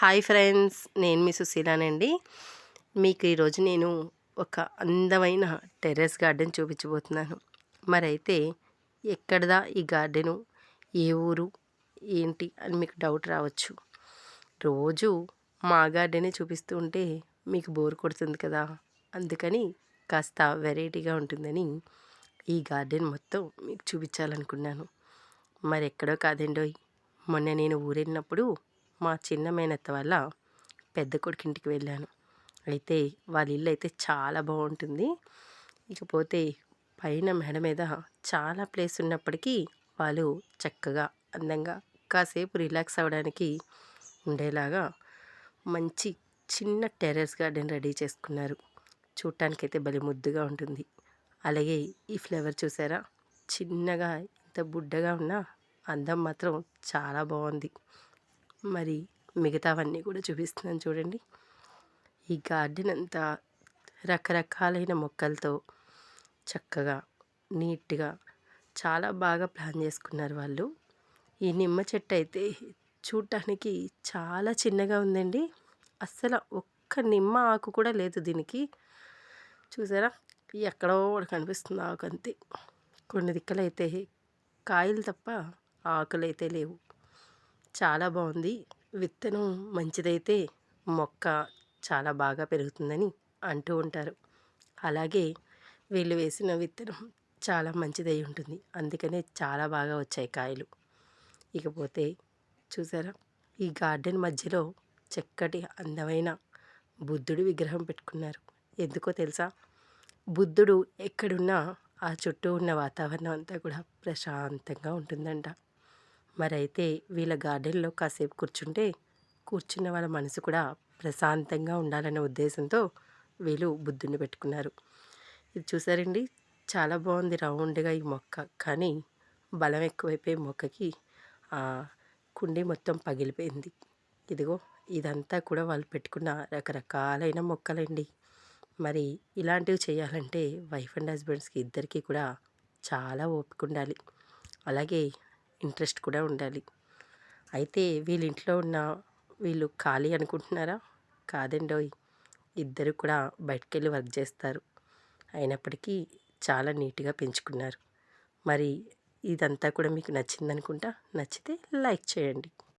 Hi friends నేను మీ సుశీలానండి. మీకు ఈరోజు నేను ఒక అందమైన టెర్రస్ గార్డెన్ చూపించబోతున్నాను. మరైతే ఎక్కడదా ఈ గార్డెను ఏ ఊరు ఏంటి అని మీకు డౌట్ రావచ్చు. రోజు మా గార్డెనే చూపిస్తూ ఉంటే మీకు బోర్ కొడుతుంది కదా. అందుకని కాస్త వెరైటీగా ఉంటుందని ఈ గార్డెన్ మొత్తం మీకు చూపించాలనుకున్నాను. మరి ఎక్కడో కాదండోయ్. మొన్న నేను ఊరెళ్ళినప్పుడు మా చిన్న మేనత్త వల్ల పెద్ద కొడుకింటికి వెళ్ళాను. అయితే వాళ్ళ ఇల్లు అయితే చాలా బాగుంటుంది. ఇకపోతే పైన మెడ మీద చాలా ప్లేస్ ఉన్నప్పటికీ వాళ్ళు చక్కగా అందంగా కాసేపు రిలాక్స్ అవ్వడానికి ఉండేలాగా మంచి చిన్న టెర్రస్ గార్డెన్ రెడీ చేసుకున్నారు. చూడటానికైతే భలే ముద్దుగా ఉంటుంది. అలాగే ఈ ఫ్లేవర్ చూసారా? చిన్నగా ఇంత బుడ్డగా ఉన్న అందం మాత్రం చాలా బాగుంది. మరి మిగతావన్నీ కూడా చూపిస్తున్నాను చూడండి. ఈ గార్డెన్ అంతా రకరకాలైన మొక్కలతో చక్కగా నీట్గా చాలా బాగా ప్లాన్ చేసుకున్నారు వాళ్ళు. ఈ నిమ్మ చెట్టు అయితే చూడటానికి చాలా చిన్నగా ఉందండి. అస్సలు ఒక్క నిమ్మ ఆకు కూడా లేదు దీనికి. చూసారా? ఎక్కడో కనిపిస్తుంది ఆకు అంతే. కొన్ని దిక్కలైతే కాయలు తప్ప ఆకులు అయితే లేవు. చాలా బాగుంది. విత్తనం మంచిదైతే మొక్క చాలా బాగా పెరుగుతుందని అంటూ ఉంటారు. అలాగే వీళ్ళు వేసిన విత్తనం చాలా మంచిదై ఉంటుంది. అందుకనే చాలా బాగా వచ్చాయి కాయలు. ఇకపోతే చూసారా? ఈ గార్డెన్ మధ్యలో చక్కటి అందమైన బుద్ధుడి విగ్రహం పెట్టుకున్నారు. ఎందుకో తెలుసా? బుద్ధుడు ఎక్కడున్నా ఆ చుట్టూ ఉన్న వాతావరణం అంతా కూడా ప్రశాంతంగా ఉంటుందంట. మరైతే వీళ్ళ గార్డెన్లో కాసేపు కూర్చుంటే కూర్చున్న వాళ్ళ మనసు కూడా ప్రశాంతంగా ఉండాలనే ఉద్దేశంతో వీళ్ళు బుద్ధుని పెట్టుకున్నారు. ఇది చూసారండి? చాలా బాగుంది రౌండ్గా ఈ మొక్క. కానీ బలం ఎక్కువైపోయి మొక్కకి కుండీ మొత్తం పగిలిపోయింది. ఇదిగో ఇదంతా కూడా వాళ్ళు పెట్టుకున్న రకరకాలైన మొక్కలండి. మరి ఇలాంటివి చేయాలంటే వైఫ్ అండ్ హస్బెండ్స్కి ఇద్దరికీ కూడా చాలా ఓపిక ఉండాలి. అలాగే ఇంట్రెస్ట్ కూడా ఉండాలి. అయితే వీళ్ళింట్లో ఉన్న వీళ్ళు ఖాళీ అనుకుంటున్నారా? కాదండోయ్. ఇద్దరు కూడా బయటకు వెళ్ళి వర్క్ చేస్తారు. అయినప్పటికీ చాలా నీట్గా పెంచుకున్నారు. మరి ఇదంతా కూడా మీకు నచ్చిందనుకుంటా? నచ్చితే లైక్ చేయండి.